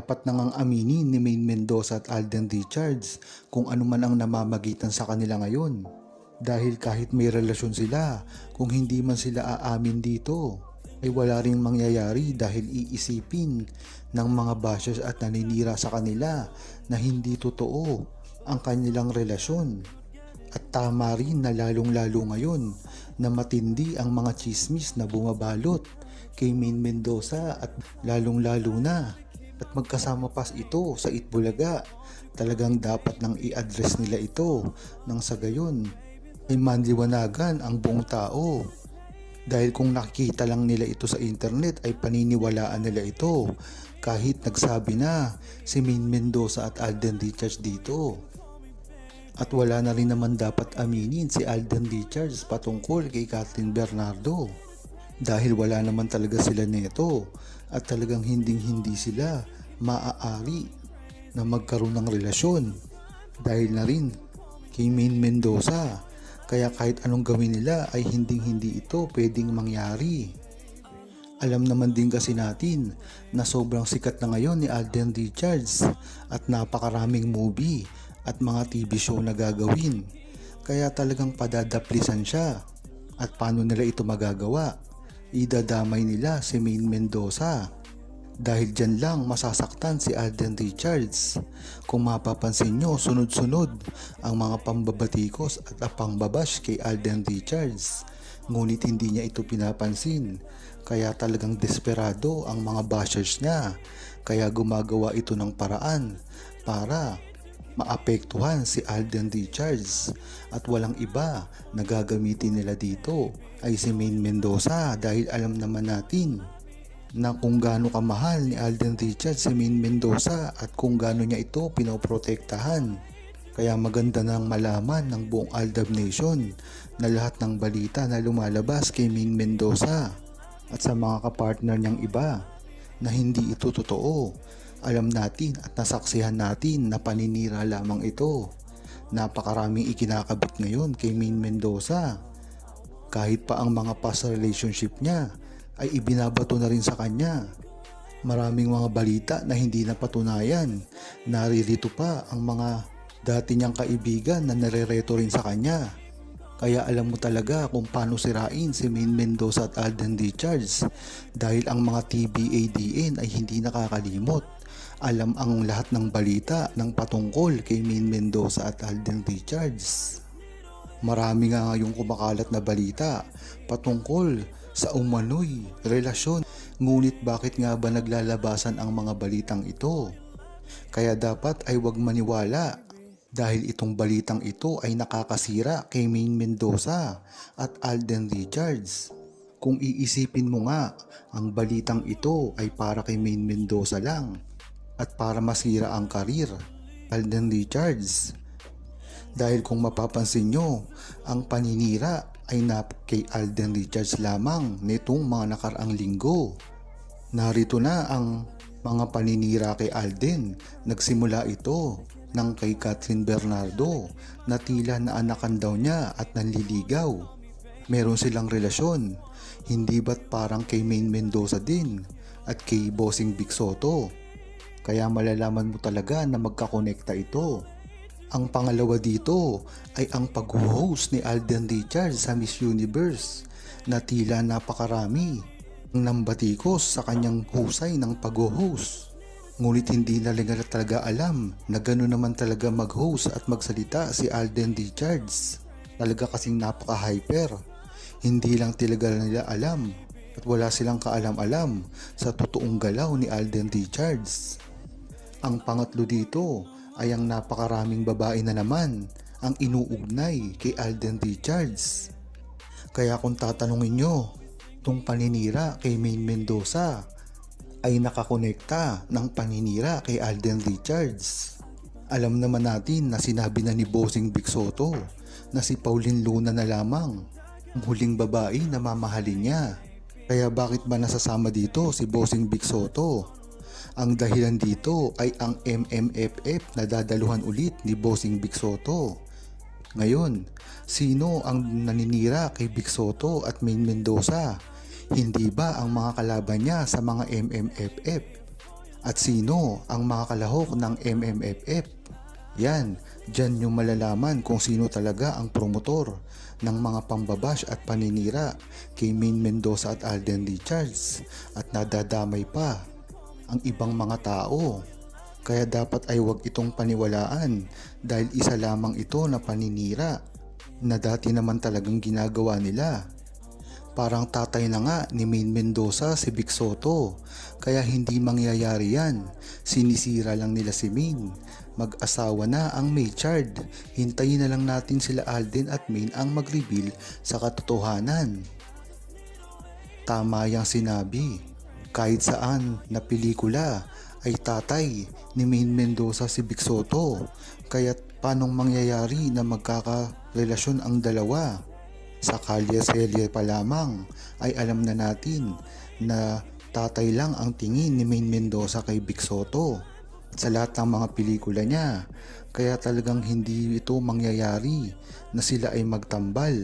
dapat nang aminin ni Maine Mendoza at Alden Richards kung ano man ang namamagitan sa kanila ngayon. Dahil kahit may relasyon sila, kung hindi man sila aamin dito, ay wala ring mangyayari dahil iisipin ng mga bashers at naninira sa kanila na hindi totoo ang kanilang relasyon. At tama rin na lalong-lalo ngayon na matindi ang mga chismis na bumabalot kay Maine Mendoza at lalong-lalo na at magkasama pas ito sa Itbulaga. Talagang dapat nang i-address nila ito nang sa gayon ay manliwanagan ang buong tao. Dahil kung nakikita lang nila ito sa internet ay paniniwalaan nila ito kahit nagsabi na si Maine Mendoza at Alden Richards dito. At wala na rin naman dapat aminin si Alden Richards patungkol kay Kathleen Bernardo. Dahil wala naman talaga sila neto at talagang hinding hindi sila maaari na magkaroon ng relasyon. Dahil na rin kay Maine Mendoza. Kaya kahit anong gawin nila ay hinding hindi ito pwedeng mangyari. Alam naman din kasi natin na sobrang sikat na ngayon ni Alden Richards at napakaraming movie at mga TV show na gagawin. Kaya talagang padadaplisan siya. At paano nila ito magagawa? Idadamay nila si Maine Mendoza. Dahil dyan lang masasaktan si Alden Richards. Kung mapapansin nyo, sunod-sunod ang mga pambabatikos at pangbabash kay Alden Richards. Ngunit hindi niya ito pinapansin. Kaya talagang desperado ang mga bashers niya. Kaya gumagawa ito ng paraan para maapektuhan si Alden Richards at walang iba na gagamitin nila dito ay si Maine Mendoza dahil alam naman natin na kung gaano kamahal ni Alden Richards si Maine Mendoza at kung gaano niya ito pinoprotektahan. Kaya maganda nang malaman ng buong Aldab Nation na lahat ng balita na lumalabas kay Maine Mendoza at sa mga kapartner niyang iba na hindi ito totoo. Alam natin at nasaksihan natin na paninira lamang ito. Napakaraming ikinakabit ngayon kay Maine Mendoza. Kahit pa ang mga past relationship niya ay ibinabato na rin sa kanya. Maraming mga balita na hindi napatunayan. Naririto pa ang mga dati niyang kaibigan na narereto rin sa kanya. Kaya alam mo talaga kung paano sirain si Maine Mendoza at Alden Richards dahil ang mga TBADN ay hindi nakakalimot. Alam ang lahat ng balita ng patungkol kay Maine Mendoza at Alden Richards. Marami nga yung kumakalat na balita patungkol sa umano'y relasyon. Ngunit bakit nga ba naglalabasan ang mga balitang ito? Kaya dapat ay huwag maniwala dahil itong balitang ito ay nakakasira kay Maine Mendoza at Alden Richards. Kung iisipin mo nga, ang balitang ito ay para kay Maine Mendoza lang at para masira ang karir Alden Richards. Dahil kung mapapansin nyo, ang paninira ay nap kay Alden Richards lamang nitong mga nakaraang linggo. Narito na ang mga paninira kay Alden. Nagsimula ito ng kay Catherine Bernardo na tila naanakan daw niya at nanliligaw. Meron silang relasyon. Hindi ba't parang kay Maine Mendoza din at kay Bossing Big Soto? Kaya malalaman mo talaga na magkakonekta ito. Ang pangalawa dito ay ang pag-host ni Alden Richards sa Miss Universe na tila napakarami ang nambatikos sa kanyang husay ng pag-host. Ngunit hindi na talaga alam na gano'n naman talaga mag-host at magsalita si Alden Richards. Talaga kasing napaka-hyper. Hindi lang talaga nila alam at wala silang kaalam-alam sa totoong galaw ni Alden Richards. Ang pangatlo dito ay ang napakaraming babae na naman ang inuugnay kay Alden Richards. Kaya kung tatanungin nyo, itong paninira kay Maine Mendoza ay nakakonekta ng paninira kay Alden Richards. Alam naman natin na sinabi na ni Bossing Big Soto na si Pauline Luna na lamang ang huling babae na mamahalin niya. Kaya bakit ba nasasama dito si Bossing Big Soto? Ang dahilan dito ay ang MMFF na dadaluhan ulit ni Bossing Big Soto. Ngayon, sino ang naninira kay Big Soto at Maine Mendoza? Hindi ba ang mga kalaban niya sa mga MMFF? At sino ang mga kalahok ng MMFF? Yan, dyan nyo malalaman kung sino talaga ang promotor ng mga pambabash at paninira kay Main Mendoza at Alden Richards at nadadamay pa ang ibang mga tao. Kaya dapat ay wag itong paniwalaan dahil isa lamang ito na paninira na dati naman talagang ginagawa nila. Parang tatay na nga ni Main Mendoza si Vic Soto. Kaya hindi mangyayari yan. Sinisira lang nila si Main. Mag-asawa na ang Maychard. Hintayin na lang natin sila Alden at Main ang mag-reveal sa katotohanan. Tama yang sinabi. Kahit saan na pelikula ay tatay ni Main Mendoza si Vic Soto. Kaya panong mangyayari na magkakarelasyon ang dalawa? Sa kalye-selye pa lamang ay alam na natin na tatay lang ang tingin ni Main Mendoza kay Vic Soto sa lahat ng mga pelikula niya. Kaya talagang hindi ito mangyayari na sila ay magtambal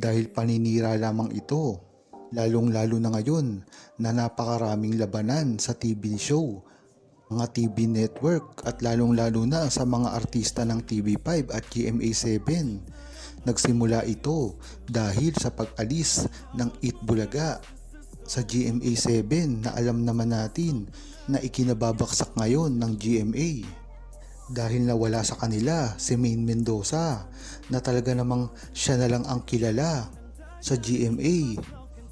dahil paninira lamang ito. Lalong lalo na ngayon na napakaraming labanan sa TV show, mga TV network at lalong lalo na sa mga artista ng TV5 at GMA7. Nagsimula ito dahil sa pag-alis ng Eat Bulaga sa GMA7 na alam naman natin na ikinababaksak ngayon ng GMA. Dahil nawala sa kanila si Main Mendoza na talaga namang siya na lang ang kilala sa GMA.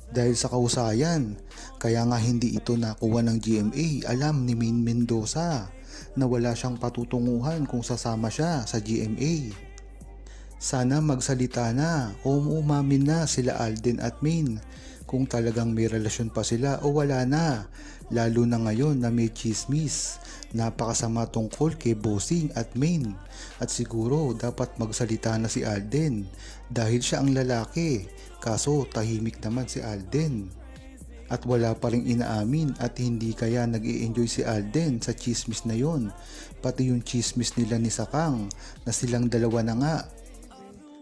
Dahil sa kausayan, kaya nga hindi ito nakuha ng GMA alam ni Main Mendoza na wala siyang patutunguhan kung sasama siya sa GMA. Sana magsalita na o umamin na sila Alden at Main kung talagang may relasyon pa sila o wala na. Lalo na ngayon na may chismis. Napakasama tungkol kay Bossing at Main. At siguro dapat magsalita na si Alden dahil siya ang lalaki. Kaso tahimik naman si Alden. At wala pa rin inaamin at hindi kaya nag enjoy si Alden sa chismis na yon. Pati yung chismis nila ni Sakang na silang dalawa na nga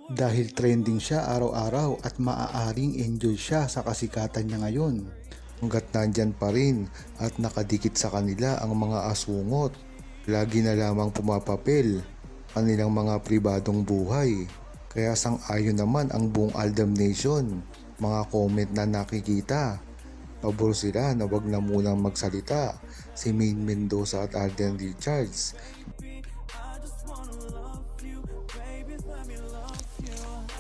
dahil trending siya araw-araw at maaaring enjoy siya sa kasikatan niya ngayon. Hanggat nandyan pa rin at nakadikit sa kanila ang mga asungot, lagi na lamang pumapapel kanilang mga pribadong buhay. Kaya sang-ayon naman ang buong Aldam Nation, mga comment na nakikita. Pabor sila na wag na munang magsalita si Main Mendoza at Alden Richards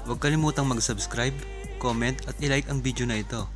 Huwag kalimutang mag-subscribe, comment at ilike ang video na ito.